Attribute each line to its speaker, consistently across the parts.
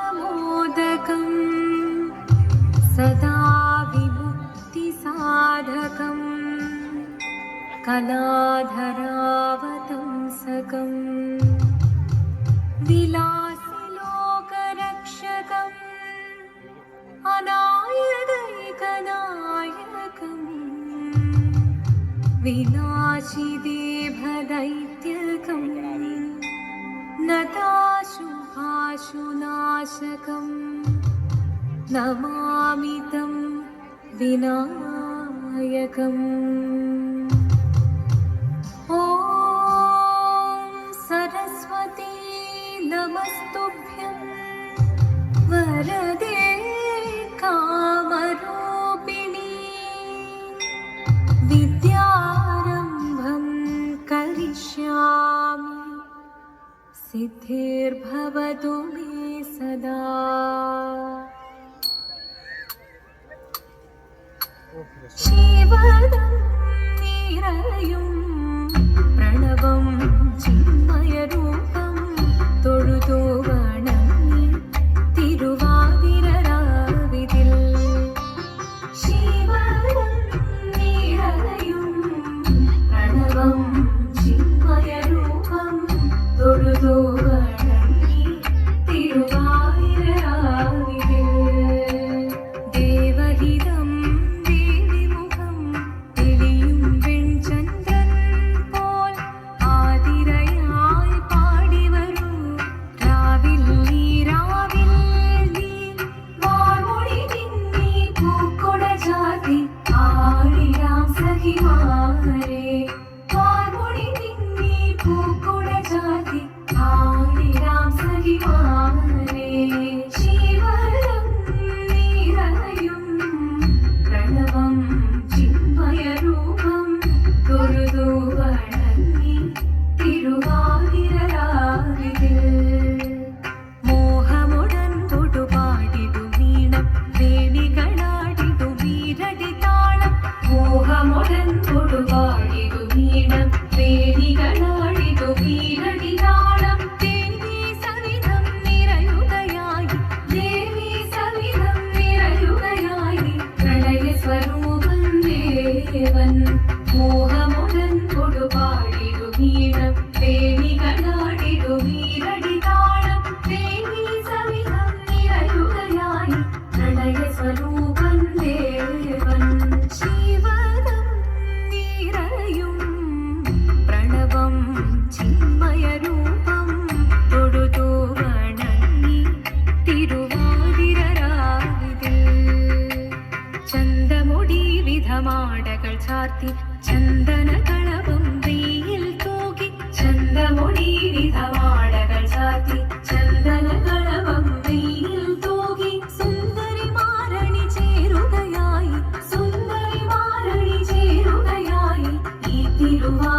Speaker 1: मुदाकरात्मोदकम् सदा विमुक्तिसाधकम् कलाधरावतंसकम् विला विनाशिदेभदैत्यकं नताशुभाशुनाशकं दाशुभाशुनाशकं नमामितं विनायकम्। ॐ सरस्वती नमस्तुभ्यं। वरदे सिद्धिर्भवतु मे सदा शिवदा ചന്ദമാടകൾ ചാർത്തി ചന്ദന കളവും വെയിൽ തൂകി ചന്ദമൊടിവിധമാടകൾ ചാർത്തി ചന്ദന കളവും വെയിൽ തൂകി സുന്ദരി മാരണി ചേരുകയായി സുന്ദരി മാരണി ചേരുകയായി ഈ തിരുവാ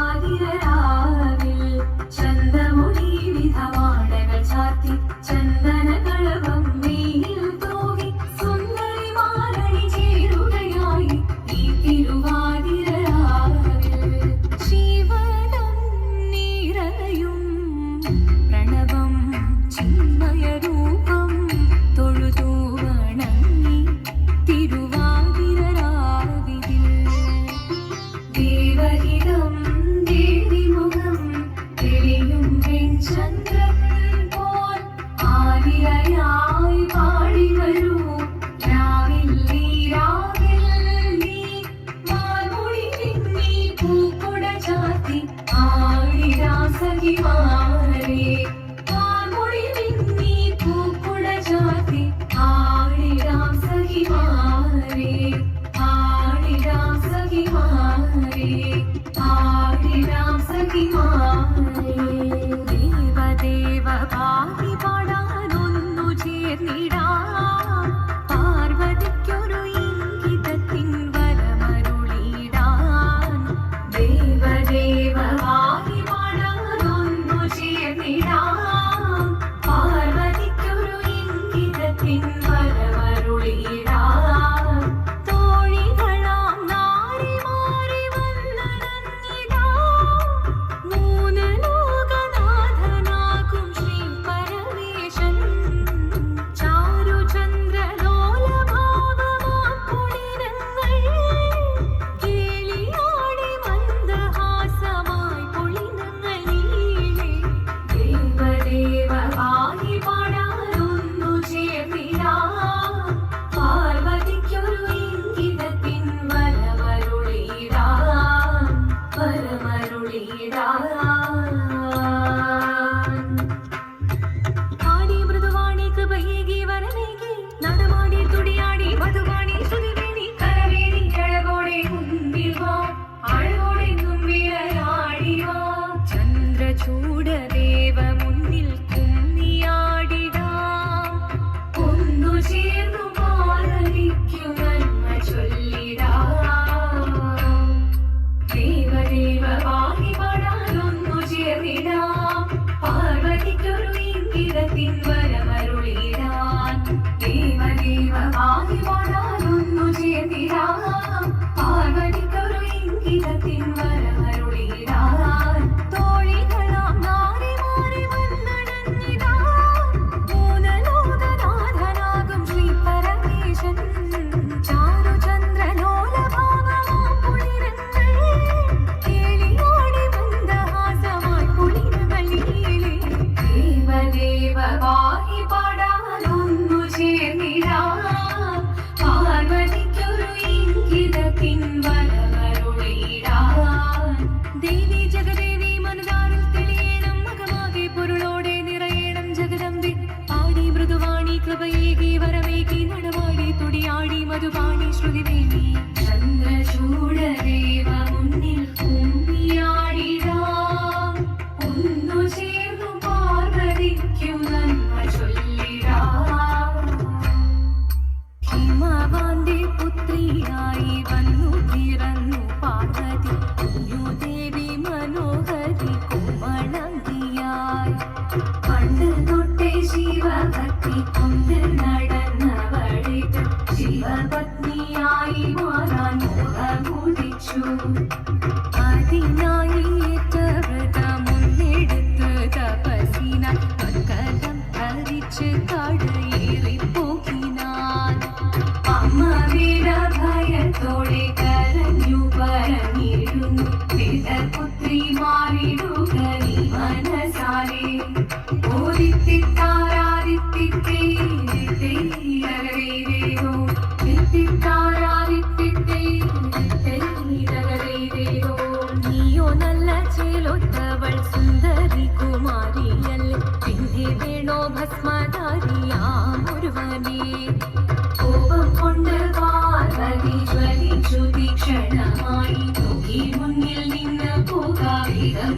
Speaker 1: that is what i പണ്ട് തൊട്ടേ ശിവഭക്തി കൊണ്ട് നടന്നവളിത്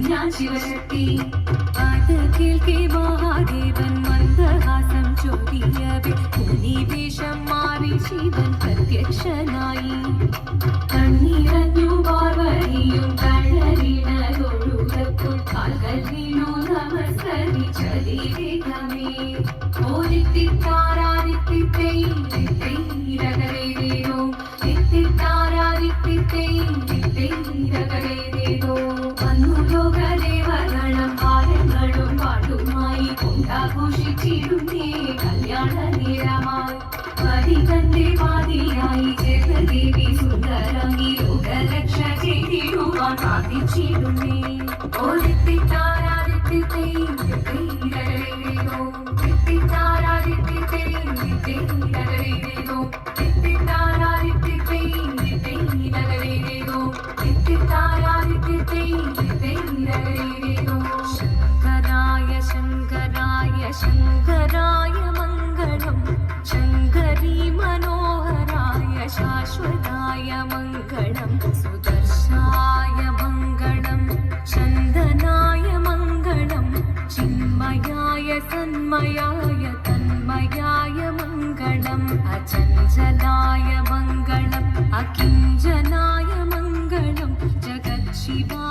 Speaker 1: ഞാൻ ശിവശക്തി അത് കേൾക്കെ മഹാദേവൻ മന്ദഹാസം ചൊരിയവേ. മുനിവേഷം മാറി ശിവൻ പ്രത്യക്ഷനായി. കണ്ണീരഞ്ഞു പാർവതിയും കഴലിനതൊഴുകപ്പോൾ കാൽകൾ വീണു നമസ്കരിച്ചതി വേഗമേ ഓദിത്തിത്താരാദിത്തിത്തേരകരേരോ ചെയ്തിടുവാൻ പ്രാർത്ഥിച്ചിടുന്നേ ഓദിത്തിത്താരാദിത്തിത്തേരകരേരോ തിത്തിത്താരാദിത്തിത്തേരകരേരോ തിത്തിത്താരാദിത്തിത്തേരകരേരോ തിത്തിത്താരാദിത്തിത്തേരകരേരോ ശങ്കരായ ശങ്കരായ ശങ്കരായ മംഗളം. ശങ്കരീ മനോഹരായ ശാശ്വതായ മംഗളം. सन्मयाय तन्मयाय मङ्गलम् अचञ्चलाय मङ्गलम् अकिञ्जनाय मङ्गलं जगत्शिवा